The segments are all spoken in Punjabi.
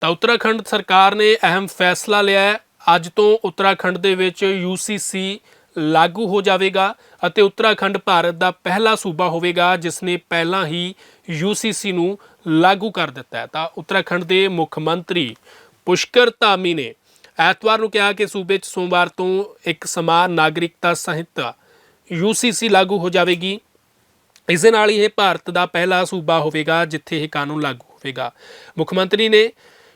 ਤਾਂ ਉੱਤਰਾਖੰਡ ਸਰਕਾਰ ਨੇ ਅਹਿਮ ਫੈਸਲਾ ਲਿਆ ਹੈ। ਅੱਜ ਤੋਂ ਉੱਤਰਾਖੰਡ ਦੇ ਵਿੱਚ UCC ਲਾਗੂ ਹੋ ਜਾਵੇਗਾ ਅਤੇ ਉੱਤਰਾਖੰਡ ਭਾਰਤ ਦਾ ਪਹਿਲਾ ਸੂਬਾ ਹੋਵੇਗਾ, ਜਿਸ ਨੇ ਪਹਿਲਾਂ ਹੀ UCC ਨੂੰ ਲਾਗੂ ਕਰ ਦਿੱਤਾ ਹੈ। ਤਾਂ ਉੱਤਰਾਖੰਡ ਦੇ ਮੁੱਖ ਮੰਤਰੀ ਪੁਸ਼ਕਰ ਧਾਮੀ ਨੇ ਐਤਵਾਰ ਨੂੰ ਕਿਹਾ ਕਿ ਸੂਬੇ 'ਚ ਸੋਮਵਾਰ ਤੋਂ ਇੱਕ ਸਮਾਨ ਨਾਗਰਿਕਤਾ ਸੰਹਿਤਾ UCC ਲਾਗੂ ਹੋ ਜਾਵੇਗੀ। ਇਸ ਦੇ ਨਾਲ ਹੀ ਇਹ ਭਾਰਤ ਦਾ ਪਹਿਲਾ ਸੂਬਾ ਹੋਵੇਗਾ, ਜਿੱਥੇ ਇਹ ਕਾਨੂੰਨ ਲਾਗੂ ਹੋਵੇਗਾ। ਮੁੱਖ ਮੰਤਰੀ ਨੇ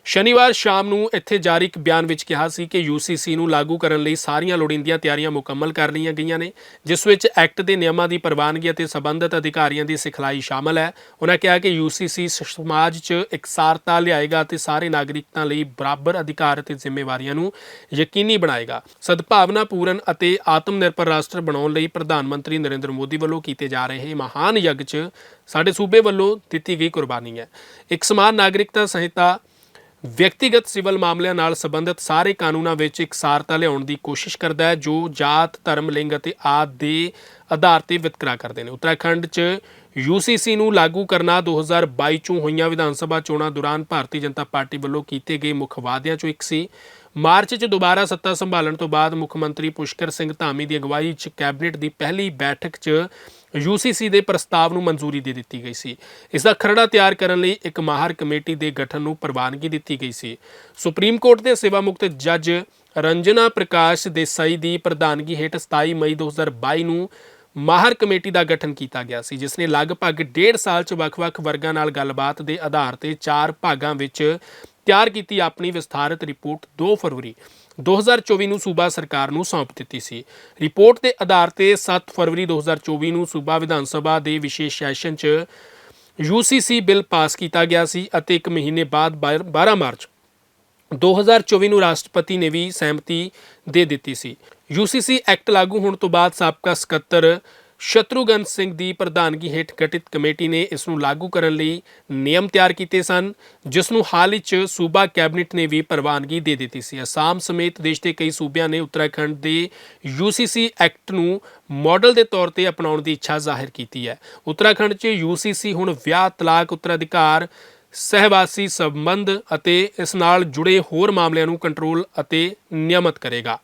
ਸ਼ਨੀਵਾਰ ਸ਼ਾਮ ਨੂੰ ਇੱਥੇ ਜਾਰੀ ਇੱਕ ਬਿਆਨ ਵਿੱਚ ਕਿਹਾ ਸੀ ਕਿ UCC ਨੂੰ ਲਾਗੂ ਕਰਨ ਲਈ ਸਾਰੀਆਂ ਲੋੜੀਂਦੀਆਂ ਤਿਆਰੀਆਂ ਮੁਕੰਮਲ ਕਰ ਲਈਆਂ ਗਈਆਂ ਨੇ, ਜਿਸ ਵਿੱਚ ਐਕਟ ਦੇ ਨਿਯਮਾਂ ਦੀ ਪ੍ਰਵਾਨਗੀ ਅਤੇ ਸਬੰਧਤ ਅਧਿਕਾਰੀਆਂ ਦੀ ਸਿਖਲਾਈ ਸ਼ਾਮਲ ਹੈ। ਉਹਨਾਂ ਕਿਹਾ ਕਿ UCC ਸ- ਸਮਾਜ 'ਚ ਇਕਸਾਰਤਾ ਲਿਆਏਗਾ ਅਤੇ ਸਾਰੇ ਨਾਗਰਿਕਾਂ ਲਈ ਬਰਾਬਰ ਅਧਿਕਾਰ ਅਤੇ ਜ਼ਿੰਮੇਵਾਰੀਆਂ ਨੂੰ ਯਕੀਨੀ ਬਣਾਏਗਾ। ਸਦਭਾਵਨਾ ਪੂਰਨ ਅਤੇ ਆਤਮ ਨਿਰਭਰ ਰਾਸ਼ਟਰ ਬਣਾਉਣ ਲਈ ਪ੍ਰਧਾਨ ਮੰਤਰੀ ਨਰਿੰਦਰ ਮੋਦੀ ਵੱਲੋਂ ਕੀਤੇ ਜਾ ਰਹੇ ਮਹਾਨ ਯੱਗ 'ਚ ਸਾਡੇ ਸੂਬੇ ਵੱਲੋਂ ਦਿੱਤੀ ਗਈ ਕੁਰਬਾਨੀ ਹੈ। ਇੱਕ ਸਮਾਨ ਨਾਗਰਿਕਤਾ ਸੰਹਿਤਾ ਵਿਅਕਤੀਗਤ ਸਿਵਲ ਮਾਮਲਿਆਂ ਨਾਲ ਸੰਬੰਧਿਤ ਸਾਰੇ ਕਾਨੂੰਨਾਂ ਵਿੱਚ ਇਕਸਾਰਤਾ ਲਿਆਉਣ ਦੀ ਕੋਸ਼ਿਸ਼ ਕਰਦਾ ਹੈ, ਜੋ ਜਾਤ, ਧਰਮ, ਲਿੰਗ ਅਤੇ ਆਦਿ ਦੇ ਆਧਾਰ ਤੇ ਵਿਤਕਰਾ ਕਰਦੇ ਨੇ। ਉੱਤਰਾਖੰਡ 'ਚ UCC ਨੂੰ ਲਾਗੂ ਕਰਨਾ 2022 ਚੋਂ ਹੋਈਆਂ ਵਿਧਾਨ ਸਭਾ ਚੋਣਾਂ ਦੌਰਾਨ ਭਾਰਤੀ ਜਨਤਾ ਪਾਰਟੀ ਵੱਲੋਂ ਕੀਤੇ ਗਏ ਮੁੱਖ ਵਾਅਦਿਆਂ ਚੋਂ ਇੱਕ ਸੀ। ਮਾਰਚ 'ਚ ਦੁਬਾਰਾ ਸੱਤਾ ਸੰਭਾਲਣ ਤੋਂ ਬਾਅਦ ਮੁੱਖ ਮੰਤਰੀ ਪੁਸ਼ਕਰ ਸਿੰਘ ਧਾਮੀ ਦੀ ਅਗਵਾਈ 'ਚ ਕੈਬਨਿਟ ਦੀ ਪਹਿਲੀ ਬੈਠਕ 'ਚ UCC ਦੇ ਪ੍ਰਸਤਾਵ ਨੂੰ ਮਨਜ਼ੂਰੀ ਦੇ ਦਿੱਤੀ ਗਈ ਸੀ। ਇਸ ਦਾ ਖਰੜਾ ਤਿਆਰ ਕਰਨ ਲਈ ਇੱਕ ਮਾਹਰ ਕਮੇਟੀ ਦੇ ਗਠਨ ਨੂੰ ਪ੍ਰਵਾਨਗੀ ਦਿੱਤੀ ਗਈ ਸੀ। ਸੁਪਰੀਮ ਕੋਰਟ ਦੇ ਸੇਵਾ ਮੁਕਤ ਜੱਜ ਰੰਜਨਾ ਪ੍ਰਕਾਸ਼ ਦੇਸਾਈ ਦੀ ਪ੍ਰਧਾਨਗੀ ਹੇਠ 27 ਮਈ 2022 ਨੂੰ ਮਾਹਰ ਕਮੇਟੀ ਦਾ ਗਠਨ ਕੀਤਾ ਗਿਆ ਸੀ, ਜਿਸ ਨੇ ਲਗਭਗ ਡੇਢ ਸਾਲ 'ਚ ਵੱਖ-ਵੱਖ ਵਰਗਾਂ ਨਾਲ ਗੱਲਬਾਤ ਦੇ ਆਧਾਰ ਤੇ ਚਾਰ ਭਾਗਾਂ ਵਿੱਚ ਤਿਆਰ ਕੀਤੀ ਆਪਣੀ ਵਿਸਥਾਰਤ ਰਿਪੋਰਟ 2 ਫਰਵਰੀ 2024 ਨੂੰ ਸੂਬਾ ਸਰਕਾਰ ਨੂੰ ਸੌਂਪ ਦਿੱਤੀ ਸੀ। ਰਿਪੋਰਟ ਦੇ ਆਧਾਰ ਤੇ 7 ਫਰਵਰੀ 2024 ਨੂੰ ਸੂਬਾ ਵਿਧਾਨ ਸਭਾ ਦੇ ਵਿਸ਼ੇਸ਼ ਸੈਸ਼ਨ 'ਚ UCC ਬਿੱਲ ਪਾਸ ਕੀਤਾ ਗਿਆ ਸੀ ਅਤੇ 1 ਮਹੀਨੇ ਬਾਅਦ 12 ਮਾਰਚ 2024 ਨੂੰ ਰਾਸ਼ਟਰਪਤੀ ਨੇ ਵੀ ਸਹਿਮਤੀ ਦੇ ਦਿੱਤੀ ਸੀ। UCC ਐਕਟ ਲਾਗੂ ਹੋਣ ਤੋਂ ਬਾਅਦ ਸਾਬਕਾ ਸਕੱਤਰ ਸ਼ਤਰੂਗਨ ਸਿੰਘ ਦੀ ਪ੍ਰਧਾਨਗੀ ਹੇਠ ਗਠਿਤ ਕਮੇਟੀ ਨੇ ਇਸ ਨੂੰ ਲਾਗੂ ਕਰਨ ਲਈ ਨਿਯਮ ਤਿਆਰ ਕੀਤੇ ਸਨ, ਜਿਸ ਨੂੰ ਹਾਲ ਹੀ 'ਚ ਸੂਬਾ ਕੈਬਨਿਟ ਨੇ ਵੀ ਪ੍ਰਵਾਨਗੀ ਦੇ ਦਿੱਤੀ ਸੀ। ਅਸਾਮ ਸਮੇਤ ਦੇਸ਼ ਦੇ ਕਈ ਸੂਬਿਆਂ ਨੇ ਉੱਤਰਾਖੰਡ ਦੇ UCC ਐਕਟ ਨੂੰ ਮਾਡਲ ਦੇ ਤੌਰ ਤੇ ਅਪਣਾਉਣ ਦੀ ਇੱਛਾ ਜ਼ਾਹਿਰ ਕੀਤੀ ਹੈ। ਉੱਤਰਾਖੰਡ 'ਚ UCC ਹੁਣ ਵਿਆਹ, ਤਲਾਕ, ਉੱਤਰਾਧਿਕਾਰ, ਸਹਿਵਾਸੀ ਸੰਬੰਧ ਅਤੇ ਇਸ ਨਾਲ ਜੁੜੇ ਹੋਰ ਮਾਮਲਿਆਂ ਨੂੰ ਕੰਟਰੋਲ ਅਤੇ ਨਿਯਮਤ ਕਰੇਗਾ।